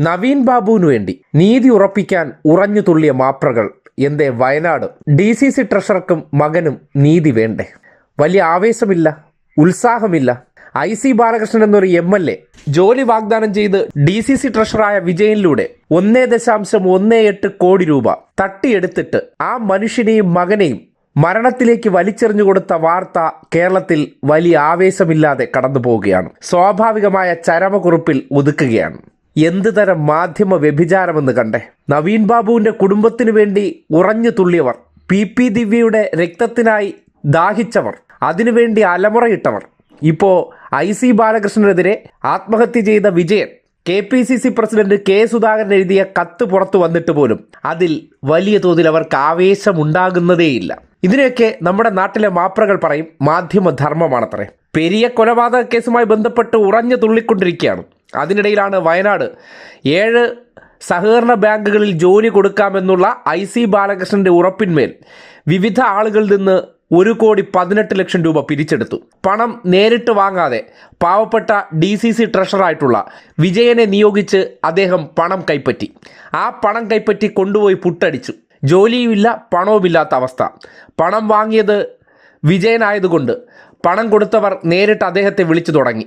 നവീൻ ബാബുവിനു വേണ്ടി നീതി ഉറപ്പിക്കാൻ ഉറഞ്ഞു തുള്ളിയ മാപ്രകൾ. എന്തേ വയനാട്? ഡി സി സി ട്രഷറർക്കും മകനും നീതി വേണ്ടേ? വലിയ ആവേശമില്ല ഉത്സാഹമില്ല. ഐ സി ബാലകൃഷ്ണൻ എന്നൊരു എം എൽ എ ജോലി വാഗ്ദാനം ചെയ്ത് ഡി സി സി ട്രഷറായ വിജയനിലൂടെ ഒന്നേ ദശാംശം ഒന്നേ എട്ട് കോടി രൂപ തട്ടിയെടുത്തിട്ട് ആ മനുഷ്യനെയും മകനെയും മരണത്തിലേക്ക് വലിച്ചെറിഞ്ഞു കൊടുത്ത വാർത്ത കേരളത്തിൽ വലിയ ആവേശമില്ലാതെ കടന്നു പോവുകയാണ് സ്വാഭാവികമായ ചരമക്കുറിപ്പിൽ ഒതുക്കുകയാണ്. എന്ത് തരം മാധ്യമ വ്യഭിചാരമെന്ന് കണ്ടേ. നവീൻ ബാബുവിന്റെ കുടുംബത്തിനു വേണ്ടി ഉറഞ്ഞു തുള്ളിയവർ പി പി ദിവ്യയുടെ രക്തത്തിനായി ദാഹിച്ചവർ അതിനുവേണ്ടി അലമുറയിട്ടവർ. ഇപ്പോ ഐ സി ബാലകൃഷ്ണനെതിരെ ആത്മഹത്യ ചെയ്ത Vijayan K P C C president K Sudhakaran എഴുതിയ കത്ത് പുറത്തു വന്നിട്ട് പോലും അതിൽ വലിയ തോതിൽ അവർക്ക് ആവേശമുണ്ടാകുന്നതേയില്ല. ഇതിനെയൊക്കെ നമ്മുടെ നാട്ടിലെ മാപ്രകൾ പറയും മാധ്യമധർമ്മമാണത്രേ. പെരിയ കൊലപാതക കേസുമായി ബന്ധപ്പെട്ട് ഉറഞ്ഞു തുള്ളിക്കൊണ്ടിരിക്കുകയാണ്. അതിനിടയിലാണ് വയനാട്. ഏഴ് സഹകരണ ബാങ്കുകളിൽ ജോലി കൊടുക്കാമെന്നുള്ള ഐ സി ബാലകൃഷ്ണന്റെ ഉറപ്പിന്മേൽ വിവിധ ആളുകളിൽ നിന്ന് ഒരു കോടി പതിനെട്ട് ലക്ഷം രൂപ പിരിച്ചെടുത്തു. പണം നേരിട്ട് വാങ്ങാതെ പാവപ്പെട്ട ഡി സി സി ട്രഷറായിട്ടുള്ള വിജയനെ നിയോഗിച്ച് അദ്ദേഹം പണം കൈപ്പറ്റി. ആ പണം കൈപ്പറ്റി കൊണ്ടുപോയി പുട്ടടിച്ചു. ജോലിയുമില്ല പണവുമില്ലാത്ത അവസ്ഥ. പണം വാങ്ങിയത് വിജയനായതുകൊണ്ട് പണം കൊടുത്തവർ നേരിട്ട് അദ്ദേഹത്തെ വിളിച്ചു തുടങ്ങി.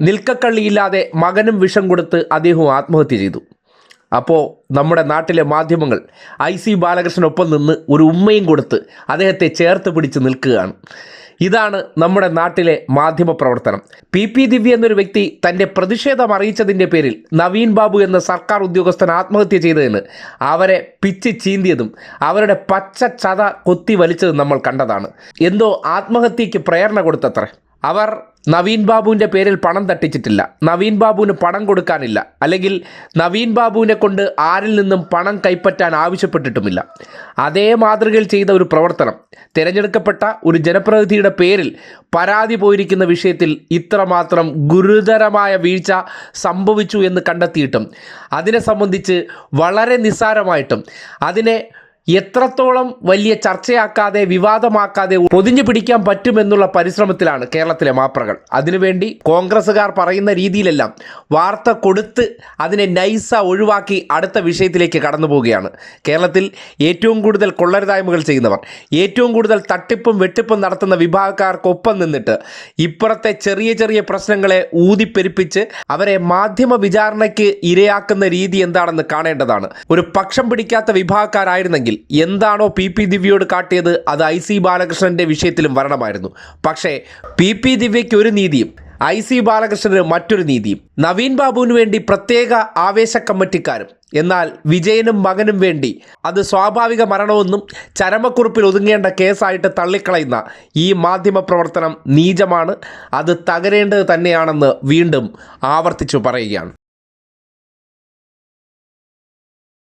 നിൽക്കക്കള്ളിയില്ലാതെ മകനും വിഷം കൊടുത്ത് അദ്ദേഹം ആത്മഹത്യ ചെയ്തു. അപ്പോൾ നമ്മുടെ നാട്ടിലെ മാധ്യമങ്ങൾ ഐ സി ബാലകൃഷ്ണനൊപ്പം നിന്ന് ഒരു ഉമ്മയും കൊടുത്ത് അദ്ദേഹത്തെ ചേർത്ത് പിടിച്ച് നിൽക്കുകയാണ്. ഇതാണ് നമ്മുടെ നാട്ടിലെ മാധ്യമ പ്രവർത്തനം. പി പി ദിവ്യ എന്നൊരു വ്യക്തി തന്റെ പ്രതിഷേധം അറിയിച്ചതിന്റെ പേരിൽ നവീൻ ബാബു എന്ന സർക്കാർ ഉദ്യോഗസ്ഥൻ ആത്മഹത്യ ചെയ്തതിന് അവരെ പിച്ച് ചീന്തിയതും അവരുടെ പച്ച ചത കൊത്തി വലിച്ചതും നമ്മൾ കണ്ടതാണ്. എന്തോ ആത്മഹത്യക്ക് പ്രേരണ കൊടുത്തത്രേ. അവർ നവീൻ ബാബുവിന്റെ പേരിൽ പണം തട്ടിച്ചിട്ടില്ല. നവീൻ ബാബുവിന് പണം കൊടുക്കാനില്ല. അല്ലെങ്കിൽ നവീൻ ബാബുവിനെ കൊണ്ട് ആരിൽ നിന്നും പണം കൈപ്പറ്റാൻ ആവശ്യപ്പെട്ടിട്ടുമില്ല. അതേ മാതൃകയിൽ ചെയ്ത ഒരു പ്രവർത്തനം തിരഞ്ഞെടുക്കപ്പെട്ട ഒരു ജനപ്രതിനിധിയുടെ പേരിൽ പരാതി പോയിരിക്കുന്ന വിഷയത്തിൽ ഇത്രമാത്രം ഗുരുതരമായ വീഴ്ച സംഭവിച്ചു എന്ന് കണ്ടെത്തിയിട്ടും അതിനെ സംബന്ധിച്ച് വളരെ നിസ്സാരമായിട്ടും അതിനെ എത്രത്തോളം വലിയ ചർച്ചയാക്കാതെ വിവാദമാക്കാതെ പൊതിഞ്ഞു പിടിക്കാൻ പറ്റുമെന്നുള്ള പരിശ്രമത്തിലാണ് കേരളത്തിലെ മാപ്രകൾ. അതിനുവേണ്ടി കോൺഗ്രസ്സുകാർ പറയുന്ന രീതിയിലെല്ലാം വാർത്ത കൊടുത്ത് അതിനെ നൈസ ഒഴിവാക്കി അടുത്ത വിഷയത്തിലേക്ക് കടന്നു പോവുകയാണ് കേരളത്തിൽ ഏറ്റവും കൂടുതൽ കൊള്ളരുതായ്മകൾ ചെയ്യുന്നവർ ഏറ്റവും കൂടുതൽ തട്ടിപ്പും വെട്ടിപ്പും നടത്തുന്ന വിഭാഗക്കാർക്കൊപ്പം നിന്നിട്ട് ഇപ്പുറത്തെ ചെറിയ ചെറിയ പ്രശ്നങ്ങളെ ഊതിപ്പെരുപ്പിച്ച് അവരെ മാധ്യമ വിചാരണയ്ക്ക് ഇരയാക്കുന്ന രീതി എന്താണെന്ന് കാണേണ്ടതാണ്. ഒരു പക്ഷം പിടിക്കാത്ത വിഭാഗക്കാരായിരുന്നെങ്കിൽ എന്താണോ പി പി ദിവ്യയോട് കാട്ടിയത് അത് ഐ സി ബാലകൃഷ്ണന്റെ വിഷയത്തിലും വരണമായിരുന്നു. പക്ഷേ പി പി ദിവ്യയ്ക്ക് ഒരു നീതിയും ഐ സി ബാലകൃഷ്ണന് മറ്റൊരു നീതിയും നവീൻ ബാബുവിന് വേണ്ടി പ്രത്യേക ആവേശ കമ്മിറ്റിക്കാരും എന്നാൽ വിജയനും മകനും വേണ്ടി അത് സ്വാഭാവിക മരണമെന്നും ചരമക്കുറിപ്പിൽ ഒതുങ്ങേണ്ട കേസായിട്ട് തള്ളിക്കളയുന്ന ഈ മാധ്യമ പ്രവർത്തനം നീചമാണ് അത് തകരേണ്ടത് തന്നെയാണെന്ന് വീണ്ടും ആവർത്തിച്ചു പറയുകയാണ്.